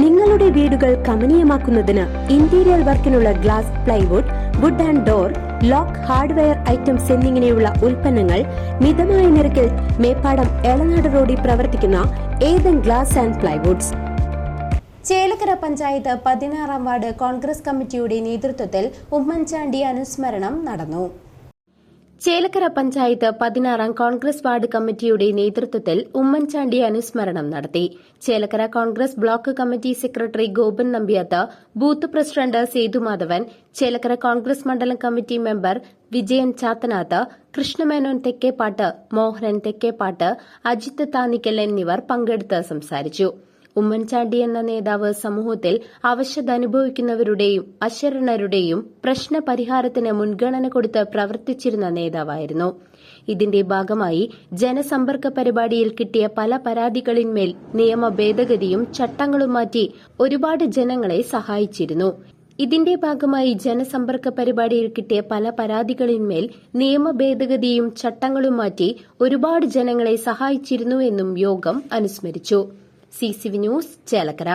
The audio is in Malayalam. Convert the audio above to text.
നിങ്ങളുടെ വീടുകൾ കമനീയമാക്കുന്നതിന് interior വർക്കിനുള്ള glass plywood wood and door lock hardware items എന്നിങ്ങനെയുള്ള ഉൽപ്പന്നങ്ങൾ മിതമായ നിരക്കിൽ മേപ്പാടം എളനാട് റോഡിൽ പ്രവർത്തിക്കുന്ന Ethan glass and plywoods Chelakkara panchayat പതിനാറാം വാർഡ് കോൺഗ്രസ് കമ്മിറ്റിയുടെ നേതൃത്വത്തിൽ ഉമ്മൻചാണ്ടി അനുസ്മരണം നടന്നു. ചേലക്കര പഞ്ചായത്ത് പതിനാറാം കോൺഗ്രസ് വാർഡ് കമ്മിറ്റിയുടെ നേതൃത്വത്തിൽ ഉമ്മൻചാണ്ടി അനുസ്മരണം നടത്തി. Chelakkara Congress block committee secretary Gopan Nambiath booth president Sethumadhavan Chelakkara Congress മണ്ഡലം കമ്മിറ്റി മെമ്പർ വിജയൻ ചാത്തനാത്ത് കൃഷ്ണമേനോൻ തെക്കേപ്പാട്ട് മോഹനൻ തെക്കേപ്പാട്ട് അജിത്ത് താനിക്കൽ എന്നിവർ പങ്കെടുത്ത് സംസാരിച്ചു. ഉമ്മൻചാണ്ടി എന്ന നേതാവ് സമൂഹത്തിൽ അവശത അനുഭവിക്കുന്നവരുടെയും അശരണരുടെയും പ്രശ്ന പരിഹാരത്തിന് മുൻഗണന കൊടുത്ത് പ്രവർത്തിച്ചിരുന്ന നേതാവായിരുന്നു. ഇതിന്റെ ഭാഗമായി ജനസമ്പർക്ക പരിപാടിയിൽ കിട്ടിയ പല പരാതികളിന്മേൽ നിയമ ഭേദഗതിയും ചട്ടങ്ങളും മാറ്റി ഒരുപാട് ജനങ്ങളെ സഹായിച്ചിരുന്നു. ഇതിന്റെ ഭാഗമായി ജനസമ്പർക്ക പരിപാടിയിൽ കിട്ടിയ പല പരാതികളിന്മേൽ നിയമ ഭേദഗതിയും ചട്ടങ്ങളും മാറ്റി ഒരുപാട് ജനങ്ങളെ സഹായിച്ചിരുന്നു എന്നും യോഗം അനുസ്മരിച്ചു. C news Chelakkara